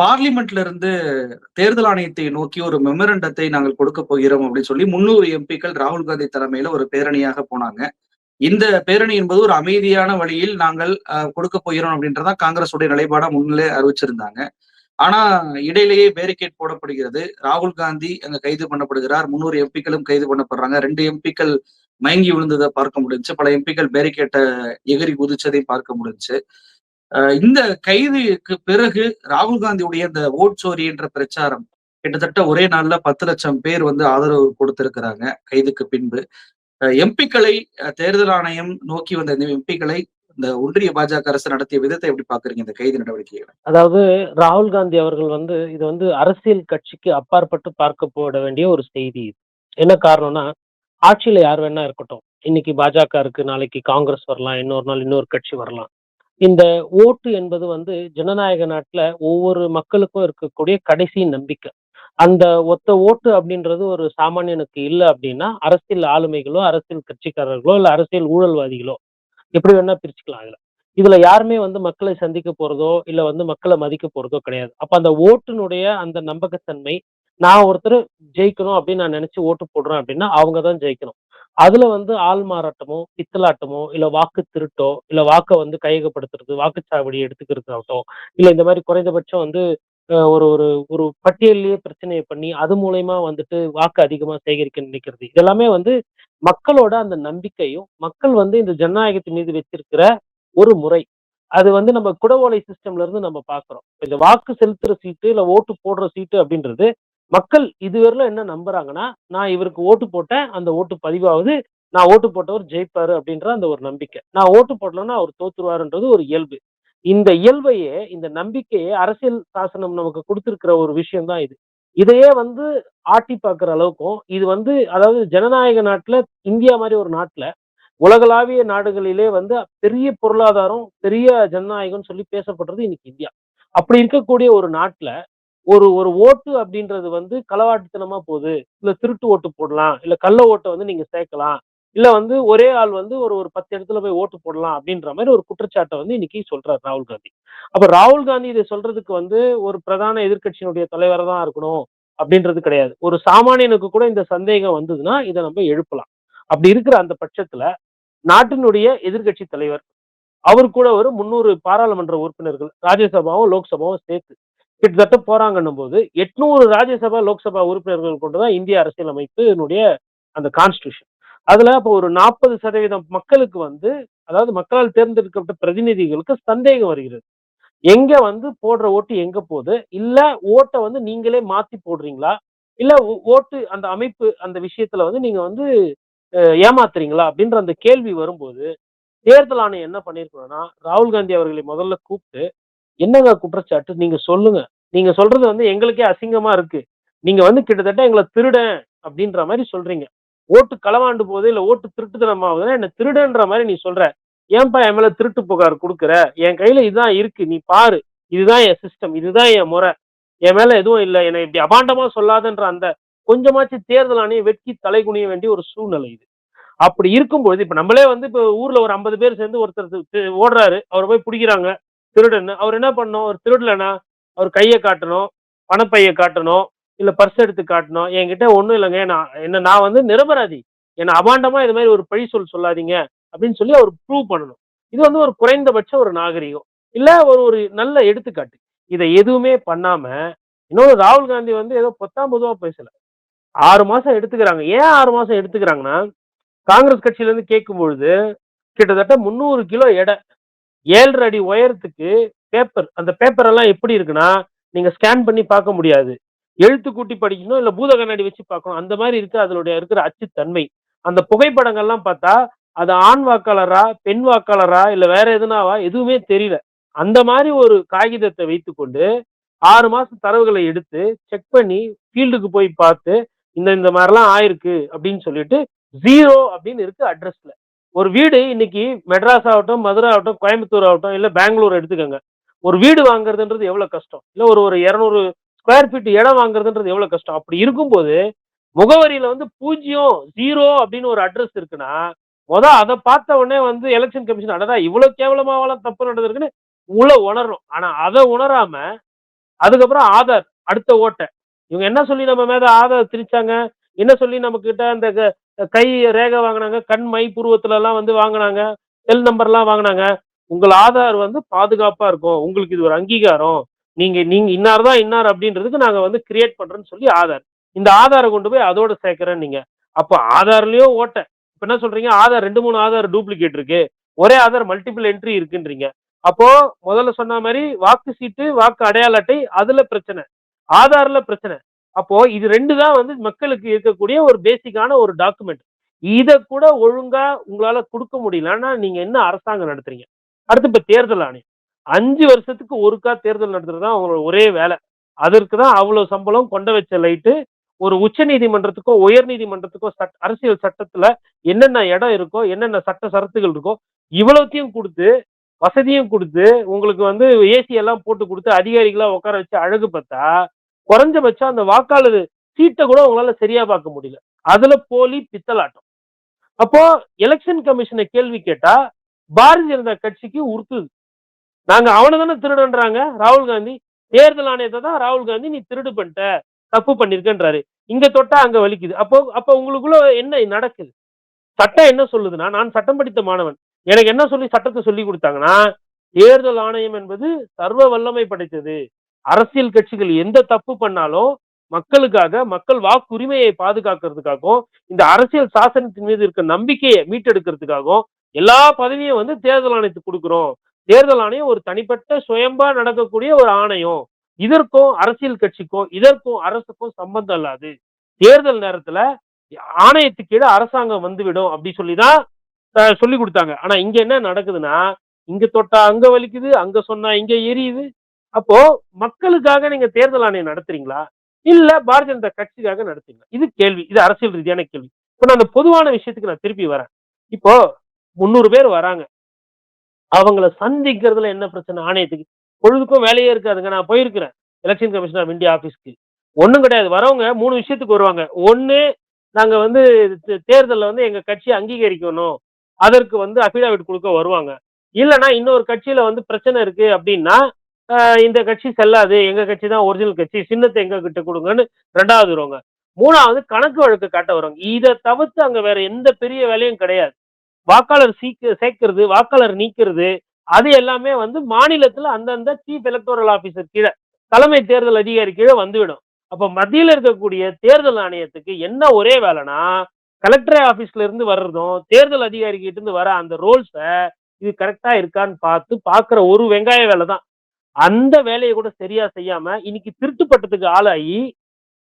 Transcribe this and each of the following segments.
பார்லிமெண்ட்ல இருந்து தேர்தல் ஆணையத்தை நோக்கி ஒரு மெமரண்டத்தை நாங்கள் கொடுக்க போகிறோம் அப்படின்னு சொல்லி முன்னூறு எம்பிக்கள் ராகுல் காந்தி தலைமையில ஒரு பேரணியாக போனாங்க. இந்த பேரணி என்பது ஒரு அமைதியான வழியில் நாங்கள் கொடுக்க போகிறோம் அப்படின்றதா காங்கிரஸுடைய நிலைப்பாடா முன்னிலே அறிவிச்சிருந்தாங்க. ஆனா இடையிலேயே பேரிகேட் போடப்படுகிறது. ராகுல் காந்தி அங்க கைது பண்ணப்படுகிறார். முன்னூறு எம்பிக்களும் கைது பண்ணப்படுறாங்க. ரெண்டு எம்பிக்கள் மயங்கி விழுந்ததை பார்க்க முடிஞ்சு பல எம்பிக்கள் பேரிகேட்டை எகிரி குதிச்சதையும் பார்க்க முடிஞ்சு. இந்த கைதுக்கு பிறகு ராகுல் காந்தியுடைய இந்த ஓட் சோரி என்ற பிரச்சாரம் கிட்டத்தட்ட ஒரே நாள்ல பத்து லட்சம் பேர் வந்து ஆதரவு கொடுத்திருக்கிறாங்க கைதுக்கு பின்பு. எம்பிக்களை தேர்தல் ஆணையம் நோக்கி வந்த இந்த எம்பிக்களை இந்த ஒன்றிய பாஜக அரசு நடத்திய விதத்தை எப்படி பாக்குறீங்க இந்த கைது நடவடிக்கைகளை? அதாவது ராகுல் காந்தி அவர்கள் வந்து இது வந்து அரசியல் கட்சிக்கு அப்பாற்பட்டு பார்க்க போட வேண்டிய ஒரு செய்தி இது. என்ன காரணம்னா ஆட்சியில யார் வேணா இருக்கட்டும். இன்னைக்கு பாஜக இருக்கு நாளைக்கு காங்கிரஸ் வரலாம் இன்னொரு நாள் இன்னொரு கட்சி வரலாம். இந்த ஓட்டு என்பது வந்து ஜனநாயக நாட்டுல ஒவ்வொரு மக்களுக்கும் இருக்கக்கூடிய கடைசி நம்பிக்கை. அந்த ஒத்த ஓட்டு அப்படின்றது ஒரு சாமானியனுக்கு இல்லை அப்படின்னா அரசியல் ஆளுமைகளோ அரசியல் கட்சிக்காரர்களோ இல்லை அரசியல் ஊழல்வாதிகளோ எப்படி வேணா பிரிச்சுக்கலாம் இதுல இதுல யாருமே வந்து மக்களை சந்திக்க போறதோ இல்ல வந்து மக்களை மதிக்க போறதோ கிடையாது. அப்ப அந்த ஓட்டுனுடைய அந்த நம்பகத்தன்மை நான் ஒருத்தர் ஜெயிக்கணும் அப்படின்னு நான் நினைச்சு ஓட்டு போடுறேன் அப்படின்னா அவங்க தான் ஜெயிக்கணும். அதுல வந்து ஆள் மாறாட்டமோ பித்தலாட்டமோ இல்ல வாக்கு திருட்டோ இல்ல வாக்கை வந்து கையகப்படுத்துறது வாக்குச்சாவடி எடுத்துக்கிறது ஆகட்டும் இல்ல இந்த மாதிரி குறைந்தபட்சம் வந்து ஒரு ஒரு ஒரு பட்டியல்லையே பிரச்சனையை பண்ணி அது மூலயமா வந்துட்டு வாக்கு அதிகமா சேகரிக்க நினைக்கிறது. இதெல்லாமே வந்து மக்களோட அந்த நம்பிக்கையும் மக்கள் வந்து இந்த ஜனநாயகத்தின் மீது வச்சிருக்கிற ஒரு முறை. அது வந்து நம்ம குடவோலை சிஸ்டம்ல இருந்து நம்ம பாக்குறோம். இந்த வாக்கு செலுத்துற சீட்டு இல்ல ஓட்டு போடுற சீட்டு அப்படின்றது மக்கள் இதுவரையிலும் என்ன நம்புறாங்கன்னா நான் இவருக்கு ஓட்டு போட்டேன் அந்த ஓட்டு பதிவாகுது நான் ஓட்டு போட்டவர் ஜெயிப்பாரு அப்படின்ற அந்த ஒரு நம்பிக்கை. நான் ஓட்டு போடலன்னா அவர் தோத்துருவாருன்றது ஒரு இயல்பு. இந்த இயல்பையே இந்த நம்பிக்கையே அரசியல் சாசனம் நமக்கு கொடுத்திருக்கிற ஒரு விஷயம் தான் இது. இதையே வந்து ஆட்டி பார்க்குற அளவுக்கும் இது வந்து அதாவது ஜனநாயக நாட்டில் இந்தியா மாதிரி ஒரு நாட்டில் உலகளாவிய நாடுகளிலே வந்து பெரிய பொருளாதாரம் பெரிய ஜனநாயகம்னு சொல்லி பேசப்படுறது இன்னைக்கு இந்தியா. அப்படி இருக்கக்கூடிய ஒரு நாட்டில் ஒரு ஒரு ஓட்டு அப்படின்றது வந்து களவாட்டுத்தனமா போகுது. இல்ல திருட்டு ஓட்டு போடலாம். இல்ல கள்ள ஓட்டை வந்து நீங்க சேர்க்கலாம். இல்ல வந்து ஒரே ஆள் வந்து ஒரு ஒரு பத்து இடத்துல போய் ஓட்டு போடலாம் அப்படின்ற மாதிரி ஒரு குற்றச்சாட்டை வந்து இன்னைக்கு சொல்றாரு ராகுல் காந்தி. அப்ப ராகுல் காந்தி இதை சொல்றதுக்கு வந்து ஒரு பிரதான எதிர்கட்சியினுடைய தலைவராக தான் இருக்கணும் அப்படின்றது கிடையாது. ஒரு சாமானியனுக்கு கூட இந்த சந்தேகம் வந்ததுன்னா இதை நம்ம எழுப்பலாம். அப்படி இருக்கிற அந்த பட்சத்துல நாட்டினுடைய எதிர்கட்சி தலைவர் அவர் கூட ஒரு முன்னூறு பாராளுமன்ற உறுப்பினர்கள் ராஜ்யசபாவும் லோக்சபாவும் சேர்த்து கிட்டத்தட்ட போறாங்கன்னும் போது எட்நூறு ராஜ்யசபா லோக்சபா உறுப்பினர்கள் கொண்டுதான் இந்திய அரசியலமைப்பினுடைய அந்த கான்ஸ்டியூஷன் அதுல அப்போ ஒரு நாற்பது சதவீதம் மக்களுக்கு வந்து அதாவது மக்களால் தேர்ந்தெடுக்கப்பட்ட பிரதிநிதிகளுக்கு சந்தேகம் வருகிறது. எங்க வந்து போடுற ஓட்டு எங்க போகுது? இல்ல ஓட்டை வந்து நீங்களே மாத்தி போடுறீங்களா? இல்ல ஓட்டு அந்த அமைப்பு அந்த விஷயத்துல வந்து நீங்க வந்து ஏமாத்துறீங்களா? அப்படின்ற அந்த கேள்வி வரும்போது தேர்தல் ஆணையம் என்ன பண்ணிருக்கணும்னா ராகுல் காந்தி அவர்களை முதல்ல கூப்பிட்டு என்னங்க குற்றச்சாட்டு? நீங்க சொல்லுங்க. நீங்க சொல்றது வந்து எங்களுக்கே அசிங்கமா இருக்கு. நீங்க வந்து கிட்டத்தட்ட எங்களை திருடன் அப்படின்ற மாதிரி சொல்றீங்க. ஓட்டு களவாண்டு போது இல்ல ஓட்டு திருட்டுத்தனமாகுதுன்னா என்ன திருடன்ற மாதிரி நீ சொல்ற. ஏன்பா என் மேல திருட்டு புகார் கொடுக்குற? என் கையில இதுதான் இருக்கு. நீ பாரு. இதுதான் என் சிஸ்டம் இதுதான் என் முறை. என் மேல எதுவும் இல்லை. என்னை இப்படி அபாண்டமா சொல்லாதன்ற அந்த கொஞ்சமாச்சு தேர்தல் ஆணையம் வெட்கி தலை குனிய வேண்டிய ஒரு சூழ்நிலை இது. அப்படி இருக்கும்பொழுது இப்ப நம்மளே வந்து இப்ப ஊர்ல ஒரு ஐம்பது பேர் சேர்ந்து ஒருத்தர் ஓடுறாரு. அவர் போய் பிடிக்கிறாங்க. திருடன் அவர் என்ன பண்ணணும்? அவர் திருடலனா அவர் கையை காட்டணும் பணப்பையை காட்டணும் இல்ல பர்ஸ் எடுத்து காட்டணும். என்கிட்ட ஒண்ணும் இல்லைங்க. நான் என்ன நான் வந்து நிரபராதி. என்ன அபாண்டமா இது மாதிரி ஒரு பழி சொல் சொல்லாதீங்க அப்படின்னு சொல்லி அவர் ப்ரூவ் பண்ணணும். இது வந்து ஒரு குறைந்தபட்ச ஒரு நாகரிகம். இல்ல ஒரு ஒரு நல்ல எடுத்துக்காட்டு. இதை எதுவுமே பண்ணாம இன்னொரு ராகுல் காந்தி வந்து ஏதோ பத்தாம் பொதுவா பேசல. ஆறு மாசம் எடுத்துக்கிறாங்க. ஏன் ஆறு மாசம் எடுத்துக்கிறாங்கன்னா காங்கிரஸ் கட்சியில இருந்து கேட்கும் பொழுது கிட்டத்தட்ட முந்நூறு கிலோ எடை ஏழரை அடி உயரத்துக்கு பேப்பர் அந்த பேப்பர் எல்லாம் எப்படி இருக்குன்னா நீங்க ஸ்கேன் பண்ணி பார்க்க முடியாது. எழுத்து கூட்டி படிக்கணும் இல்ல பூத கண்ணாடி வச்சு பார்க்கணும். அந்த மாதிரி இருக்கு அதனுடைய இருக்கிற அச்சுத்தன்மை. அந்த புகைப்படங்கள்லாம் பார்த்தா அது ஆண் வாக்காளரா பெண் வாக்காளரா இல்ல வேற எதுனாவா எதுவுமே தெரியல. அந்த மாதிரி ஒரு காகிதத்தை வைத்துக்கொண்டு ஆறு மாசம் தரவுகளை எடுத்து செக் பண்ணி ஃபீல்டுக்கு போய் பார்த்து இந்த இந்த மாதிரிலாம் ஆயிருக்கு அப்படின்னு சொல்லிட்டு ஜீரோ அப்படின்னு இருக்கு அட்ரஸ்ல ஒரு வீடு இன்னைக்கு மெட்ராஸ் ஆகட்டும் மதுரை ஆகட்டும் கோயம்புத்தூர் ஆகட்டும் இல்லை பெங்களூர் எடுத்துக்கோங்க. ஒரு வீடு வாங்குறதுன்றது எவ்வளோ கஷ்டம்? இல்லை ஒரு ஒரு இரநூறு ஸ்கொயர் ஃபீட் இடம் வாங்குறதுன்றது எவ்வளோ கஷ்டம்? அப்படி இருக்கும்போது முகவரியில் வந்து பூஜ்ஜியம் ஜீரோ அப்படின்னு ஒரு அட்ரஸ் இருக்குன்னா மொதல் அதை பார்த்த உடனே வந்து எலெக்ஷன் கமிஷன் அடதா இவ்வளோ கேவலமாவெல்லாம் தப்பு நடந்திருக்குன்னு உள்ள உணரணும். ஆனால் அதை உணராம அதுக்கப்புறம் ஆதார் அடுத்த ஓட்டை. இவங்க என்ன சொல்லி நம்ம மேல ஆதார் திரிச்சாங்க என்ன சொல்லி நம்ம கிட்ட அந்த கை ரேகை வாங்கினாங்க கண் மை புருவத்துல எல்லாம் வந்து வாங்கினாங்க செல் நம்பர்லாம் வாங்கினாங்க. உங்கள் ஆதார் வந்து பாதுகாப்பா இருக்கும். உங்களுக்கு இது ஒரு அங்கீகாரம். நீங்க நீங்க இன்னார் தான் இன்னார் அப்படின்றதுக்கு நாங்க வந்து கிரியேட் பண்றோம்னு சொல்லி ஆதார். இந்த ஆதாரை கொண்டு போய் அதோட சேர்க்கிறேன் நீங்க. அப்போ ஆதார்லயோ ஓட்டை. இப்ப என்ன சொல்றீங்க? ஆதார் ரெண்டு மூணு ஆதார் டூப்ளிகேட் இருக்கு. ஒரே ஆதார் மல்டிபிள் என்ட்ரி இருக்குன்றீங்க. அப்போ முதல்ல சொன்ன மாதிரி வாக்கு சீட்டு வாக்கு அடையாள அட்டை அதுல பிரச்சனை. ஆதார்ல பிரச்சனை. அப்போ இது ரெண்டு தான் வந்து மக்களுக்கு இருக்கக்கூடிய ஒரு பேசிக்கான ஒரு டாக்குமெண்ட் இதை கூட ஒழுங்கா உங்களால கொடுக்க முடியலன்னா நீங்க என்ன அரசாங்கம் நடத்துறீங்க? அடுத்து இப்ப தேர்தல் ஆணையம். அஞ்சு வருஷத்துக்கு ஒருக்கா தேர்தல் நடத்துறதுதான் அவங்களோட ஒரே வேலை. அதற்கு தான் அவ்வளவு சம்பளம் கொண்ட வச்ச லைட்டு ஒரு உச்ச நீதிமன்றத்துக்கோ உயர் நீதிமன்றத்துக்கோ சட் அரசியல் சட்டத்துல என்னென்ன இடம் இருக்கோ என்னென்ன சட்ட சரத்துகள் இருக்கோ இவ்வளவுத்தையும் கொடுத்து வசதியும் கொடுத்து உங்களுக்கு வந்து ஏசி எல்லாம் போட்டு கொடுத்து அதிகாரிகளா உட்கார வச்சு அழகு பார்த்தா குறைஞ்சபட்சம் அந்த வாக்காளர் சீட்டை கூட உங்களால சரியா பார்க்க முடியல. அதுல போலி பித்தலாட்டம். அப்போ எலெக்ஷன் கமிஷனை கேள்வி கேட்டா பாரதிய ஜனதா கட்சிக்கு உறுத்துது நாங்க அவனை தானே திருடன்றாங்க? ராகுல் காந்தி. தேர்தல் ஆணையத்தை தான் ராகுல் காந்தி நீ திருடு பண்ணிட்ட தப்பு பண்ணிருக்கன்றாரு. இங்க தொட்டா அங்க வலிக்குது. அப்போ அப்போ உங்களுக்குள்ள என்ன நடக்குது? சட்டம் என்ன சொல்லுதுன்னா நான் சட்டம் படித்த மாணவன். எனக்கு என்ன சொல்லி சட்டத்தை சொல்லி கொடுத்தாங்கன்னா தேர்தல் ஆணையம் என்பது சர்வ வல்லமை படைத்தது. அரசியல் கட்சிகள் எந்த தப்பு பண்ணாலும் மக்களுக்காக மக்கள் வாக்குரிமையை பாதுகாக்கிறதுக்காகவும் இந்த அரசியல் சாசனத்தின் மீது இருக்க நம்பிக்கையை மீட்டெடுக்கிறதுக்காகவும் எல்லா பதவியும் வந்து தேர்தல் ஆணையத்துக்கு கொடுக்குறோம். தேர்தல் ஆணையம் ஒரு தனிப்பட்ட சுயம்பா நடக்கக்கூடிய ஒரு ஆணையம். இதற்கும் அரசியல் கட்சிக்கும் இதற்கும் அரசுக்கும் சம்பந்தம் இல்லாது. தேர்தல் நேரத்துல ஆணையத்துக்கு கீழே அரசாங்கம் வந்துவிடும் அப்படி சொல்லிதான் சொல்லி கொடுத்தாங்க. ஆனா இங்க என்ன நடக்குதுன்னா இங்க தொட்டா அங்க வலிக்குது அங்க சொன்னா இங்க எரியுது. அப்போ மக்களுக்காக நீங்க தேர்தல் ஆணையம் நடத்துறீங்களா? இல்ல பாரதிய ஜனதா கட்சிக்காக நடத்துறீங்களா? இது கேள்வி. இது அரசியல் ரீதியான கேள்வி. இப்போ நான் அந்த பொதுவான விஷயத்துக்கு நான் திருப்பி வரேன். இப்போ முந்நூறு பேர் வராங்க. அவங்கள சந்திக்கிறதுல என்ன பிரச்சனை? ஆணையத்துக்கு. பொழுதுக்கும் வேலையே இருக்காதுங்க. நான் போயிருக்கிறேன். எலெக்ஷன் கமிஷனர் ஆஃப் இந்தியா ஆஃபீஸ்க்கு ஒன்றும் கிடையாது. வரவங்க மூணு விஷயத்துக்கு வருவாங்க. ஒன்று நாங்கள் வந்து தேர்தலில் தேர்தல்ல வந்து எங்கள் கட்சியை அங்கீகரிக்கணும். அதற்கு வந்து அஃபிடாவிட் கொடுக்க வருவாங்க. இல்லைன்னா இன்னொரு கட்சியில வந்து பிரச்சனை இருக்கு அப்படின்னா இந்த கட்சி செல்லாது. எங்க கட்சி தான் ஒரிஜினல் கட்சி. சின்னத்தை எங்க கிட்ட கொடுங்கன்னு ரெண்டாவது வருவாங்க. மூணாவது கணக்கு வழக்கு காட்ட வருவாங்க. இதை தவிர்த்து அங்க வேற எந்த பெரிய வேலையும் கிடையாது. வாக்காளர் சீக்க சேர்க்கறது வாக்காளர் நீக்கிறது அது எல்லாமே வந்து மாநிலத்துல அந்தந்த சீஃப் எலக்டோரல் ஆபீசர் கீழே தலைமை தேர்தல் அதிகாரி கீழே வந்துவிடும். அப்ப மத்தியில இருக்கக்கூடிய தேர்தல் ஆணையத்துக்கு என்ன ஒரே வேலைனா கலெக்டர் ஆபீஸ்ல இருந்து வர்றதும் தேர்தல் அதிகாரி கிட்ட இருந்து வர அந்த ரோல்ஸை இது கரெக்டா இருக்கான்னு பார்த்து பார்க்குற ஒரு வெங்காய வேலை தான். அந்த வேலையை கூட சரியா செய்யாம இன்னைக்கு திருட்டுப்பட்டதுக்கு ஆளாகி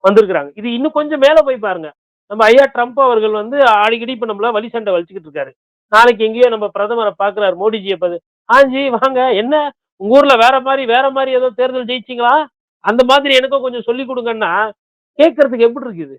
வந்திருக்கிறாங்க. இது இன்னும் கொஞ்சம் மேல போய் பாருங்க. நம்ம ஐயா ட்ரம்ப் அவர்கள் வந்து அடிக்கடி இப்ப நம்மள வழி சண்டை வலிச்சுக்கிட்டு இருக்காரு. நாளைக்கு எங்கேயோ நம்ம பிரதமரை பாக்குறாரு மோடிஜியை பார்த்து ஆஞ்சி வாங்க. என்ன? உங்க ஊர்ல வேற மாதிரி வேற மாதிரி ஏதோ தேர்தல் ஜெயிச்சிங்களா? அந்த மாதிரி எனக்கும் கொஞ்சம் சொல்லி கொடுங்கன்னா கேட்கறதுக்கு எப்படி இருக்குது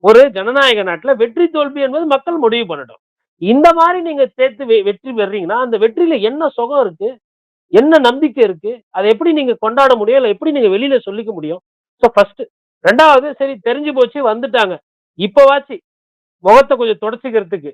ஒரு ஜனநாயக நாட்டுல வெற்றி தோல்வி என்பது மக்கள் முடிவு பண்ணட்டும். இந்த மாதிரி நீங்க சேர்த்து வெ- வெற்றி பெறீங்கன்னா அந்த வெற்றியில என்ன சுகம் இருக்கு? என்ன நம்பிக்கை இருக்கு? அதை எப்படி நீங்க கொண்டாட முடியும்? இல்லை எப்படி நீங்க வெளியில சொல்லிக்க முடியும்? ஸோ ஃபர்ஸ்ட் ரெண்டாவது சரி தெரிஞ்சு போச்சு வந்துட்டாங்க. இப்போவாச்சு முகத்தை கொஞ்சம் தொடச்சிக்கிறதுக்கு.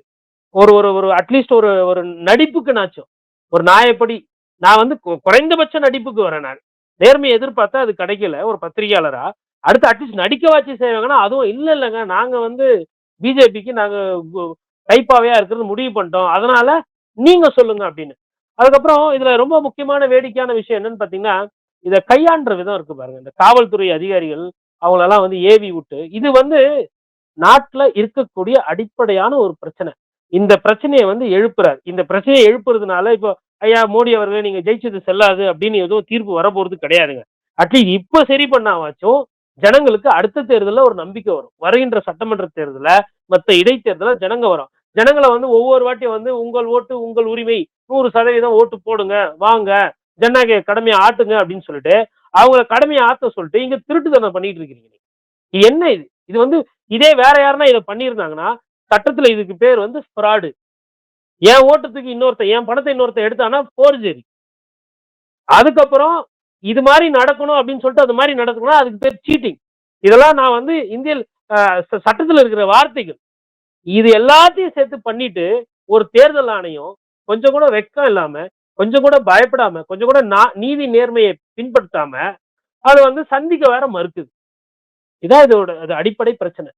ஒரு ஒரு ஒரு அட்லீஸ்ட் ஒரு ஒரு நடிப்புக்கு நாச்சும் ஒரு நாயப்படி நான் வந்து குறைந்தபட்ச நடிப்புக்கு வரேன் நான். நேர்மையை எதிர்பார்த்தா அது கிடைக்கல ஒரு பத்திரிகையாளரா. அடுத்து அட்லீஸ்ட் நடிக்கவாச்சு செய்வாங்கன்னா அதுவும் இல்லை இல்லைங்க. நாங்க வந்து பிஜேபிக்கு நாங்க கு- கைப்பாவையா இருக்கிறது முடிவு பண்ணிட்டோம். அதனால நீங்க சொல்லுங்க அப்படின்னு. அதுக்கப்புறம் இதுல ரொம்ப முக்கியமான வேடிக்கையான விஷயம் என்னன்னு பாத்தீங்கன்னா இதை கையாண்டுற விதம் இருக்கு பாருங்க. இந்த காவல்துறை அதிகாரிகள் அவங்களெல்லாம் வந்து ஏவி விட்டு இது வந்து நாட்டுல இருக்கக்கூடிய அடிப்படையான ஒரு பிரச்சனை. இந்த பிரச்சனையை வந்து எழுப்புறாரு. இந்த பிரச்சனையை எழுப்புறதுனால இப்போ ஐயா மோடி அவர்களே நீங்க ஜெயிச்சது செல்லாது அப்படின்னு எதுவும் தீர்ப்பு வரப்போறது கிடையாதுங்க. அட்லீஸ்ட் இப்ப சரி பண்ணாவாச்சும் ஜனங்களுக்கு அடுத்த தேர்தலில் ஒரு நம்பிக்கை வரும். வருகின்ற சட்டமன்ற தேர்தல மத்த இடைத்தேர்தல ஜனங்க வரும். ஜனங்களை வந்து ஒவ்வொரு வாட்டியும் வந்து உங்கள் ஓட்டு உங்கள் உரிமை நூறு சதவீதம் ஓட்டு போடுங்க வாங்க ஜனநாயக கடமையை ஆட்டுங்க அப்படின்னு சொல்லிட்டு அவங்கள கடமையை ஆத்த சொல்லிட்டு இங்க திருட்டுத்தனம் பண்ணிட்டு இருக்கிறீங்க இது என்ன இது? இது வந்து இதே வேற யாருன்னா இதை பண்ணியிருந்தாங்கன்னா சட்டத்துல இதுக்கு பேர் வந்து ஃப்ராடு என் ஓட்டத்துக்கு இன்னொருத்த என் பணத்தை இன்னொருத்த எடுத்தானா போர்ஜரி அதுக்கப்புறம் இது மாதிரி நடக்கணும் அப்படின்னு சொல்லிட்டு அது மாதிரி நடக்கணும் அதுக்கு பேர் சீட்டிங் இதெல்லாம் நான் வந்து இந்திய சட்டத்தில் ச- இருக்கிற வார்த்தைகள். இது எல்லாத்தையும் சேர்த்து பண்ணிட்டு ஒரு தேர்தல் ஆணையம் கொஞ்சம் கூட வெக்கம் இல்லாம கொஞ்சம் கூட பயப்படாம கொஞ்சம் கூட நா- நீதி நேர்மையை பின்பற்றாம அது வந்து சந்திக்க வேற மறுக்குது. இதான் இதோட அது அடிப்படை பிரச்சனை.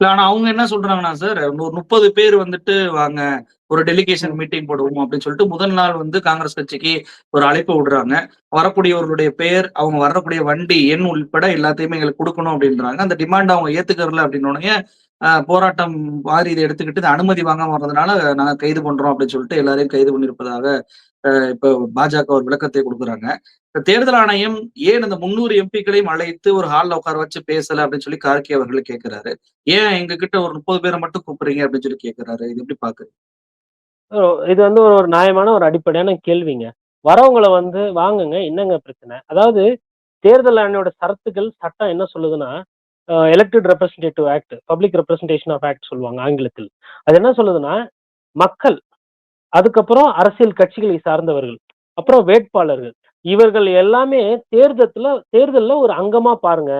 இல்ல ஆனா அவங்க என்ன சொல்றாங்கன்னா சார் ஒரு முப்பது பேர் வந்துட்டு வாங்க. ஒரு டெலிகேஷன் மீட்டிங் போடுவோம் அப்படின்னு சொல்லிட்டு முதல் நாள் வந்து காங்கிரஸ் கட்சிக்கு ஒரு அழைப்பு விடுறாங்க. வரக்கூடியவர்களுடைய பெயர் அவங்க வரக்கூடிய வண்டி எண் உள்பட எல்லாத்தையுமே எங்களுக்கு கொடுக்கணும் அப்படின்றாங்க. அந்த டிமாண்ட் அவங்க ஏத்துக்கறல அப்படின்னோடனே ஆஹ், போராட்டம் மாதிரி இதை எடுத்துக்கிட்டு அனுமதி வாங்காம வர்றதுனால நாங்க கைது பண்றோம் அப்படின்னு சொல்லிட்டு எல்லாரையும் கைது பண்ணியிருப்பதாக ஆஹ், இப்ப பாஜக ஒரு விளக்கத்தை கொடுக்குறாங்க. தேர்தல் ஆணையம் ஏன் அந்த முன்னூறு எம்பிக்களையும் அழைத்து ஒரு ஹால்ல உட்கார வச்சு பேசல அப்படின்னு சொல்லி கார்கே அவர்கள் கேட்கிறாரு ஏன் எங்க கிட்ட ஒரு முப்பது பேரை மட்டும் கூப்பிடுறீங்க அப்படின்னு சொல்லி கேட்கிறாரு இது எப்படி பாக்குறீங்க? இது வந்து ஒரு ஒரு நியாயமான ஒரு அடிப்படையான கேள்விங்க. வரவங்களை வந்து வாங்குங்க என்னங்க பிரச்சனை? அதாவது தேர்தல் ஆணையோட சரத்துகள் சட்டம் என்ன சொல்லுதுன்னா elected representative act public representation of act சொல்லுவாங்க ஆங்கிலத்தில். அது என்ன சொல்லுதுன்னா மக்கள் அதுக்கப்புறம் அரசியல் கட்சிகளை சார்ந்தவர்கள் அப்புறம் வேட்பாளர்கள். இவர்கள் எல்லாமே தேர்தத்துல தேர்தலில் ஒரு அங்கமா பாருங்க.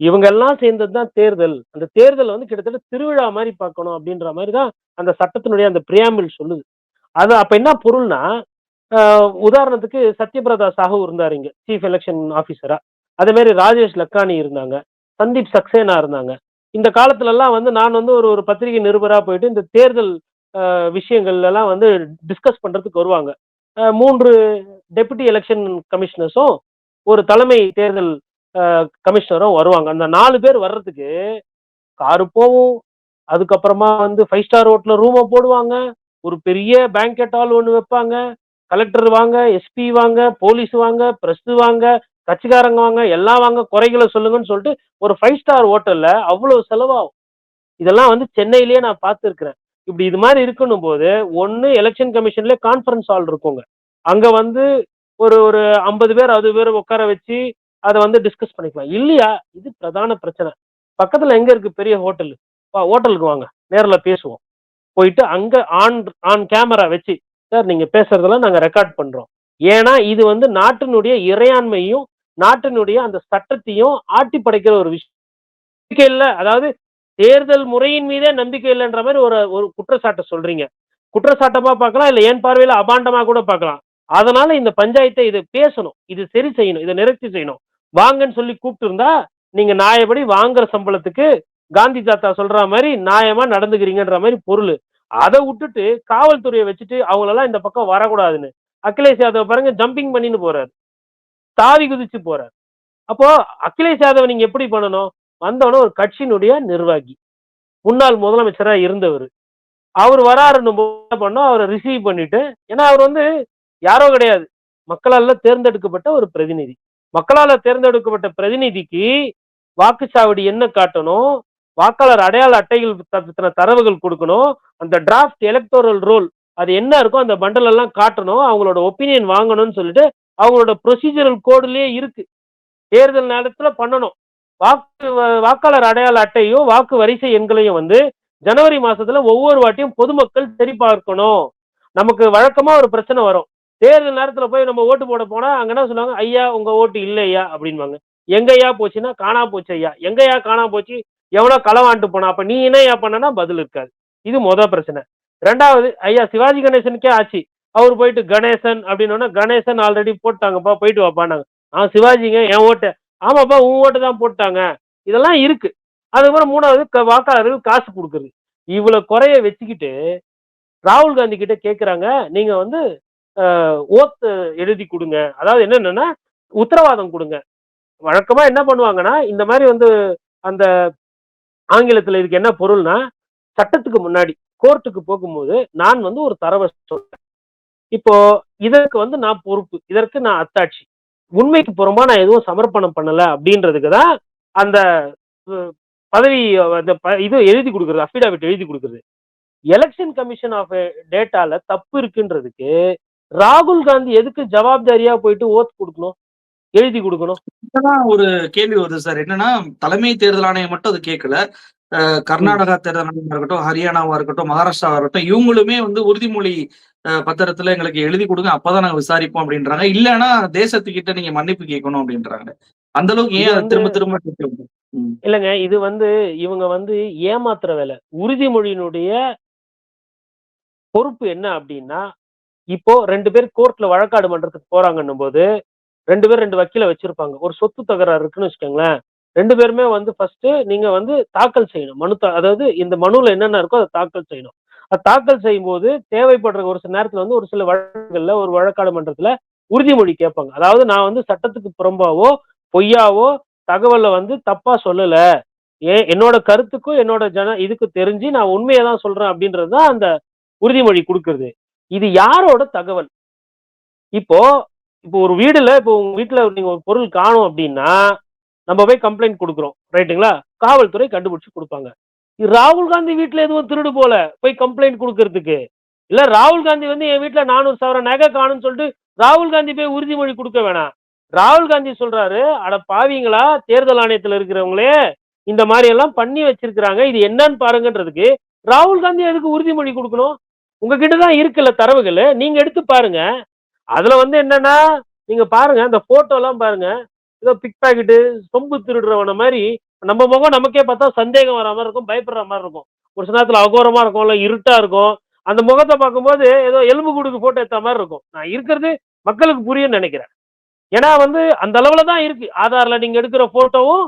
இவங்க எல்லாம் சேர்ந்தது தான் தேர்தல். அந்த தேர்தல் வந்து கிட்டத்தட்ட திருவிழா மாதிரி பார்க்கணும் அப்படின்ற மாதிரி தான் அந்த சட்டத்தினுடைய அந்த பிரியாமில் சொல்லுது. அது அப்ப என்ன பொருள்னா உதாரணத்துக்கு சத்யபிரதா சாஹூ இருந்தார் இங்க சீஃப் எலெக்ஷன் ஆஃபீஸரா அதே மாதிரி ராஜேஷ் லக்கானி இருந்தாங்க சந்தீப் சக்சேனா இருந்தாங்க. இந்த காலத்துல எல்லாம் வந்து நான் வந்து ஒரு ஒரு பத்திரிகை நிருபரா போயிட்டு இந்த தேர்தல் ஆஹ் விஷயங்கள் எல்லாம் வந்து டிஸ்கஸ் பண்றதுக்கு வருவாங்க. மூன்று டெபுட்டி எலெக்ஷன் கமிஷனர்ஸும் ஒரு தலைமை தேர்தல் கமிஷனரும் வருவாங்க. அந்த நாலு பேர் வர்றதுக்கு காரு போகும் அதுக்கப்புறமா வந்து ஃபைவ் ஸ்டார் ஹோட்டலில் ரூமை போடுவாங்க. ஒரு பெரிய பேங்கெட் ஹால் ஒன்று வைப்பாங்க. கலெக்டர் வாங்க எஸ்பி வாங்க போலீஸ் வாங்க பிரஸ் வாங்க கட்சிக்காரங்க வாங்க எல்லாம் வாங்க குறைகளை சொல்லுங்கன்னு சொல்லிட்டு ஒரு ஃபைவ் ஸ்டார் ஹோட்டல்ல அவ்வளவு செலவாகும். இதெல்லாம் வந்து சென்னையிலேயே நான் பார்த்துருக்குறேன். இப்படி இது மாதிரி இருக்கணும் போது ஒன்று எலெக்ஷன் கமிஷன்ல கான்ஃபரன்ஸ் ஹால் இருக்குங்க. அங்க வந்து ஒரு ஒரு ஐம்பது பேர் அறுபது பேர் உட்கார வச்சு அதை வந்து டிஸ்கஸ் பண்ணிக்கலாம். இல்லையா? இது பிரதான பிரச்சனை. பக்கத்துல எங்க இருக்கு? பெரிய ஹோட்டல் ஹோட்டலுக்கு வாங்க. நேரில் பேசுவோம். போயிட்டு அங்க ஆன் ஆன் கேமரா வச்சு சார் நீங்க பேசுறதெல்லாம் நாங்க ரெக்கார்ட் பண்றோம். ஏன்னா இது வந்து நாட்டினுடைய இறையாண்மையும் நாட்டினுடைய அந்த சட்டத்தையும் ஆட்டி படைக்கிற ஒரு விஷயம். நம்பிக்கை இல்லை. அதாவது தேர்தல் முறையின் மீதே நம்பிக்கை இல்லைன்ற மாதிரி ஒரு ஒரு குற்றச்சாட்டை சொல்றீங்க. குற்றச்சாட்டமா பார்க்கலாம் இல்ல என் பார்வையில அபாண்டமா கூட பார்க்கலாம். அதனால இந்த பஞ்சாயத்தை இது பேசணும். இது சரி செய்யணும். இதை நிறுத்தி செய்யணும். வாங்கன்னு சொல்லி கூப்பிட்டு இருந்தா நீங்க நியாயப்படி வாங்குற சம்பளத்துக்கு காந்தி தாத்தா சொல்ற மாதிரி நியாயமா நடந்துக்கிறீங்கன்ற மாதிரி பொருள். அதை விட்டுட்டு காவல்துறையை வச்சுட்டு அவங்களெல்லாம் இந்த பக்கம் வரக்கூடாதுன்னு. அகிலேஷ் யாதவ் பாருங்க ஜம்பிங் பண்ணின்னு போறாரு. தாவி குதிச்சு போறாரு. அப்போ அகிலேஷ் யாதவ் நீங்க எப்படி பண்ணணும்? வந்தவன ஒரு கட்சியினுடைய நிர்வாகி. முன்னாள் முதலமைச்சரா இருந்தவர். அவர் வராருன்னு பண்ணோம் அவரை ரிசீவ் பண்ணிட்டு ஏன்னா அவர் வந்து யாரோ கிடையாது. மக்களால் தேர்ந்தெடுக்கப்பட்ட ஒரு பிரதிநிதி. மக்களால் தேர்ந்தெடுக்கப்பட்ட பிரதிநிதிக்கு வாக்குச்சாவடி என்ன காட்டணும்? வாக்காளர் அடையாள அட்டைகள் பத்தின தரவுகள் கொடுக்கணும்? அந்த டிராஃப்ட் எலக்டோரல் ரோல் அது என்ன இருக்கோ அந்த பண்டல் எல்லாம் காட்டணும். அவங்களோட ஒப்பீனியன் வாங்கணும்னு சொல்லிட்டு அவங்களோட ப்ரொசீஜரல் கோடுலயே இருக்கு. தேர்தல் நேரத்துல பண்ணணும். வாக்கு வாக்காளர் அடையாள அட்டையும் வாக்கு வரிசை எண்களையும் வந்து ஜனவரி மாசத்துல ஒவ்வொரு வாட்டியும் பொதுமக்கள் சரி பார்க்கணும். நமக்கு வழக்கமா ஒரு பிரச்சனை வரும். தேர்தல் நேரத்தில் போய் நம்ம ஓட்டு போட போனால் அங்கே என்ன சொல்லுவாங்க? ஐயா உங்கள் ஓட்டு இல்லையா? அப்படின்வாங்க எங்கய்யா போச்சுன்னா காணா போச்சு ஐயா. எங்கேயா காணா போச்சு? எவ்வளோ களவாண்டு போனா. அப்போ நீ என்னய்யா பண்ணனா பதில் இருக்காது. இது மொதல் பிரச்சனை. ரெண்டாவது ஐயா சிவாஜி கணேசனுக்கே ஆச்சு. அவர் போயிட்டு கணேசன் அப்படின்னா கணேசன் ஆல்ரெடி போட்டாங்கப்பா போயிட்டு வாப்பானாங்க ஆ சிவாஜிங்க என் ஓட்டு. ஆமாப்பா உன் ஓட்டு தான் போட்டாங்க. இதெல்லாம் இருக்கு. அதுக்கப்புறம் மூணாவது க- வாக்காளர்கள் காசு கொடுக்குறது. இவ்வளவு குறைய வச்சுக்கிட்டு ராகுல் காந்தி கிட்ட கேட்குறாங்க நீங்க வந்து ஓத்து எழுதி கொடுங்க. அதாவது என்னென்னா உத்தரவாதம் கொடுங்க. வழக்கமா என்ன பண்ணுவாங்கன்னா இந்த மாதிரி வந்து அந்த ஆங்கிலத்துல இதுக்கு என்ன பொருள்னா சட்டத்துக்கு முன்னாடி கோர்ட்டுக்கு போகும்போது நான் வந்து ஒரு தரவை சொல்றேன். இப்போ இதற்கு வந்து நான் பொறுப்பு இதற்கு நான் அத்தாட்சி. உண்மைக்கு புறமா நான் எதுவும் சமர்ப்பணம் பண்ணல அப்படின்றதுக்கு தான் அந்த பதவி அந்த இது எழுதி கொடுக்குறது அஃபிடாவிட் எழுதி கொடுக்குறது. எலெக்ஷன் கமிஷன் ஆஃப் டேட்டால தப்பு இருக்குன்றதுக்கு ராகுல் காந்தி எதுக்கு ஜவாப்தாரியா போயிட்டு ஓத் கொடுக்கணும்? எழுதி கொடுக்கணும்? ஒரு கேள்வி வருது சார். என்னன்னா தலைமை தேர்தல் ஆணையம் மட்டும் அது கேட்கல. கர்நாடகா தேர்தல் ஆணையமா இருக்கட்டும் ஹரியானாவா இருக்கட்டும் மகாராஷ்டிராவா இருக்கட்டும் இவங்களுமே வந்து உறுதிமொழி பத்திரத்துல எங்களுக்கு எழுதி கொடுங்க அப்பதான் நாங்க விசாரிப்போம் அப்படின்றாங்க. இல்லைன்னா தேசத்துக்கிட்ட நீங்க மன்னிப்பு கேட்கணும் அப்படின்றாங்க. அந்த அளவுக்கு ஏன் திரும்ப திரும்ப. இல்லைங்க இது வந்து இவங்க வந்து ஏமாத்துற வேலை. உறுதிமொழியினுடைய பொறுப்பு என்ன அப்படின்னா இப்போ ரெண்டு பேர் கோர்ட்ல வழக்காடு மன்றத்துக்கு போறாங்கன்னும் போது ரெண்டு பேர் ரெண்டு வக்கீல வச்சிருப்பாங்க. ஒரு சொத்து தகராறு இருக்குன்னு வச்சுக்கோங்களேன். ரெண்டு பேருமே வந்து ஃபர்ஸ்ட் நீங்க வந்து தாக்கல் செய்யணும். மனு அதாவது இந்த மனுவில் என்னென்ன இருக்கோ அதை தாக்கல் செய்யணும். அது தாக்கல் செய்யும் போது தேவைப்படுற ஒரு சில நேரத்துல வந்து ஒரு சில வழக்குகள்ல ஒரு வழக்காடு மன்றத்துல உறுதிமொழி கேட்பாங்க. அதாவது நான் வந்து சட்டத்துக்கு புறம்பாவோ பொய்யாவோ தகவலை வந்து தப்பா சொல்லல. ஏன் என்னோட கருத்துக்கும் என்னோட ஜன இதுக்கு தெரிஞ்சு நான் உண்மையை தான் சொல்றேன் அப்படின்றது தான் அந்த உறுதிமொழி கொடுக்கறது. இது யாரோட தகவல்? இப்போ இப்போ ஒரு வீடுல இப்போ உங்க வீட்டுல நீங்க ஒரு பொருள் காணும் அப்படின்னா நம்ம போய் கம்ப்ளைண்ட் கொடுக்குறோம். ரைட்டுங்களா காவல்துறை கண்டுபிடிச்சு கொடுப்பாங்க. ராகுல் காந்தி வீட்டுல எதுவும் திருடு போல போய் கம்ப்ளைண்ட் கொடுக்கறதுக்கு. இல்ல ராகுல் காந்தி வந்து என் வீட்டுல நானூறு சவரம் நகை காணும்னு சொல்லிட்டு ராகுல் காந்தி போய் உறுதிமொழி கொடுக்க வேணாம். ராகுல் காந்தி சொல்றாரு அட பாவீங்களா தேர்தல் ஆணையத்துல இருக்கிறவங்களே இந்த மாதிரி எல்லாம் பண்ணி வச்சிருக்கிறாங்க. இது என்னன்னு பாருங்கன்றதுக்கு ராகுல் காந்தி எதுக்கு உறுதிமொழி கொடுக்கணும்? உங்ககிட்ட தான் இருக்குல்ல தரவுகள். நீங்க எடுத்து பாருங்க. அதுல வந்து என்னன்னா நீங்க பாருங்க அந்த போட்டோ எல்லாம் பாருங்க. ஏதோ பிக் பாக்கெட்டு சொம்பு திருடுறவன மாதிரி நம்ம முகம் நமக்கே பார்த்தா சந்தேகம் வர மாதிரி இருக்கும் பயப்படுற மாதிரி இருக்கும். ஒரு சில நேரத்துல அகோரமா இருக்கும் இல்லை இருட்டா இருக்கும். அந்த முகத்தை பார்க்கும்போது ஏதோ எலும்பு கூடுக்கு போட்டோ எடுத்த மாதிரி இருக்கும். நான் இருக்கிறது மக்களுக்கு புரியும்னு நினைக்கிறேன். ஏன்னா வந்து அந்த அளவுல தான் இருக்கு. ஆதார்ல நீங்க எடுக்கிற போட்டோவும்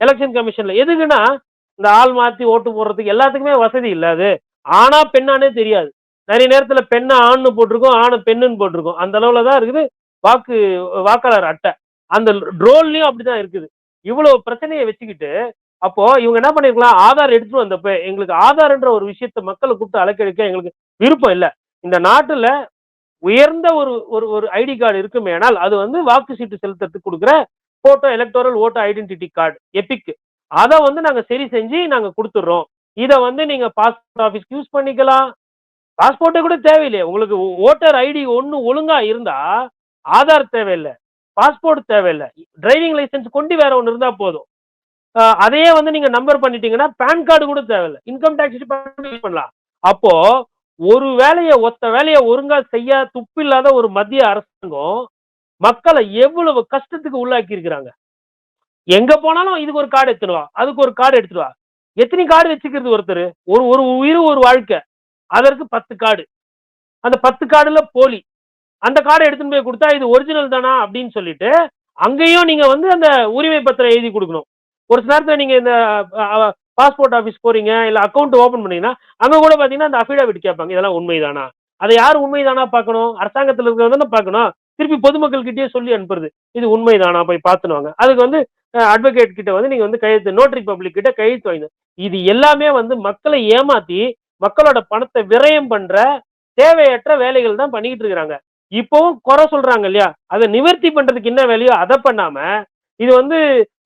எலெக்ஷன் கமிஷன்ல எதுக்குன்னா இந்த ஆள் மாத்தி ஓட்டு போடுறதுக்கு எல்லாத்துக்குமே வசதி இல்லாது ஆனா பெண்ணானே தெரியாது. நிறைய நேரத்துல பெண்ணை ஆண்னு போட்டிருக்கோம் ஆணை பெண்ணுன்னு போட்டிருக்கோம். அந்த அளவுல தான் இருக்குது வாக்கு வாக்காளர் அட்டை. அந்த ட்ரோல்லையும் அப்படிதான் இருக்குது. இவ்வளவு பிரச்சனையை வச்சுக்கிட்டு அப்போ இவங்க என்ன பண்ணிருக்கலாம்? ஆதார் எடுத்துட்டு வந்தப்ப எங்களுக்கு ஆதார்ன்ற ஒரு விஷயத்த மக்களை கூப்பிட்டு அலக்கழிக்க எங்களுக்கு விருப்பம் இல்லை. இந்த நாட்டுல உயர்ந்த ஒரு ஒரு ஒரு ஐடி கார்டு இருக்குமேனால் அது வந்து வாக்கு சீட்டு செலுத்துறதுக்கு கொடுக்குற photo electoral photo identity card EPIC அதை வந்து நாங்க சரி செஞ்சு நாங்க கொடுத்துட்றோம். இதை வந்து நீங்க பாஸ்போர்ட் ஆஃபீஸ்க்கு யூஸ் பண்ணிக்கலாம். பாஸ்போர்ட்டே கூட தேவையில்லையே. உங்களுக்கு ஓட்டர் ஐடி ஒன்று ஒழுங்கா இருந்தா ஆதார் தேவையில்லை. பாஸ்போர்ட் தேவையில்லை. டிரைவிங் லைசன்ஸ் கொண்டு வேற ஒன்று இருந்தா போதும். அதையே வந்து நீங்க நம்பர் பண்ணிட்டீங்கன்னா பேன் கார்டு கூட தேவையில்லை. இன்கம் டேக்ஸ் பண்ணலாம். அப்போ ஒரு வேலையை ஒத்த வேலையை ஒழுங்கா செய்ய துப்பில்லாத ஒரு மத்திய அரசாங்கம் மக்களை எவ்வளவு கஷ்டத்துக்கு உள்ளாக்கி இருக்கிறாங்க. எங்க போனாலும் இதுக்கு ஒரு கார்டு எடுத்துடுவா. அதுக்கு ஒரு கார்டு எடுத்துடுவா. எத்தனை கார்டு வச்சுக்கிறது ஒருத்தர்? ஒரு ஒரு உயிர் ஒரு வாழ்க்கை. அதற்கு பத்து கார்டு அந்த பத்து கார்டுல போலி. அந்த கார்டை எடுத்துன்னு போய் கொடுத்தா இது ஒரிஜினல் தானா அப்படின்னு சொல்லிட்டு அங்கேயும் நீங்க வந்து அந்த உரிமை பத்திரம் எழுதி கொடுக்கணும். ஒரு சில நேரத்தில் நீங்க இந்த பாஸ்போர்ட் ஆஃபீஸ் போறீங்க இல்லை அக்கௌண்ட் ஓபன் பண்ணீங்கன்னா அங்க கூட பாத்தீங்கன்னா அந்த அஃபிடாவிட் கேட்பாங்க இதெல்லாம் உண்மைதானா? அதை யார் உண்மைதானா பார்க்கணும்? அரசாங்கத்தில் இருக்கிறது பார்க்கணும். திருப்பி பொதுமக்கள்கிட்டயே சொல்லி அனுப்புறது. இது உண்மைதானா? போய் பார்த்துனுவாங்க அதுக்கு வந்து அட்வொகேட் கிட்ட வந்து நீங்க வந்து கையெழுத்து நோட்டரி பப்ளிக் கிட்ட கையெழுத்து வாங்க இது எல்லாமே வந்து மக்களை ஏமாத்தி மக்களோட பணத்தை விரயம் பண்ற தேவையற்ற வேலைகள் தான் பண்ணிக்கிட்டு இருக்கிறாங்க. இப்போவும் குறை சொல்றாங்க இல்லையா? அதை நிவர்த்தி பண்றதுக்கு என்ன வேலையோ அதை பண்ணாம இது வந்து